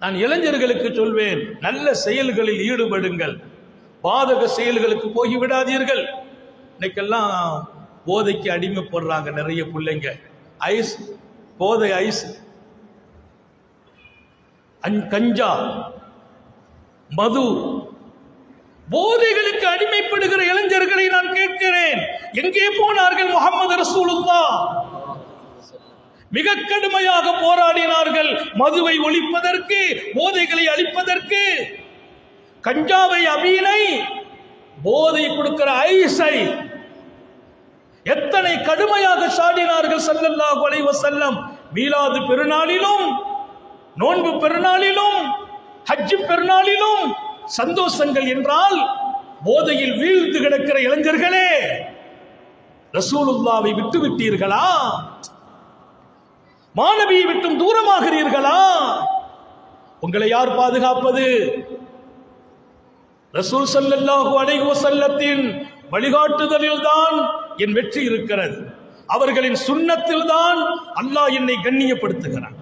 நான் இளைஞர்களுக்கு சொல்வேன் நல்ல செயல்களில் ஈடுபடுங்கள். பாதக செயல்களுக்கு போய்விடாதீர்கள். இன்னைக்கெல்லாம் போதைக்கு அடிமைப்படுறாங்க நிறைய பிள்ளைங்க. ஐஸ் போதை ஐஸ். கஞ்சா மது. போதைகளுக்கு அடிமைப்படுகிற இளைஞர்களை நான் கேட்கிறேன். எங்கே போனார்கள் முகமது மிக கடுமையாக போராடினார்கள். மதுவை ஒழிப்பதற்கு போதைகளை அழிப்பதற்கு. கஞ்சாவை அபீனை போதை கொடுக்கிற ஐசை எத்தனை கடுமையாக சாடினார்கள் சல்லல்லா அலைஹி செல்லம் மீலாது பெருநாளிலும் நோன்பு பெருநாளிலும் ஹஜ் பெருநாளிலும் சந்தோஷங்கள் என்றால் போதையில் வீழ்ந்து கிடக்கிற இளைஞர்களே ரசூலுல்லாவை விட்டு விட்டீர்களா மாணவியை விட்டும் தூரமாகிறீர்களா? உங்களை யார் பாதுகாப்பது? ரசூல் ஸல்லல்லாஹு அலைஹு வஸல்லத்தின் வழிகாட்டுதலில் தான் என் வெற்றி இருக்கிறது. அவர்களின் சுண்ணத்தில் தான் அல்லாஹ் என்னை கண்ணியப்படுத்துகிறான்.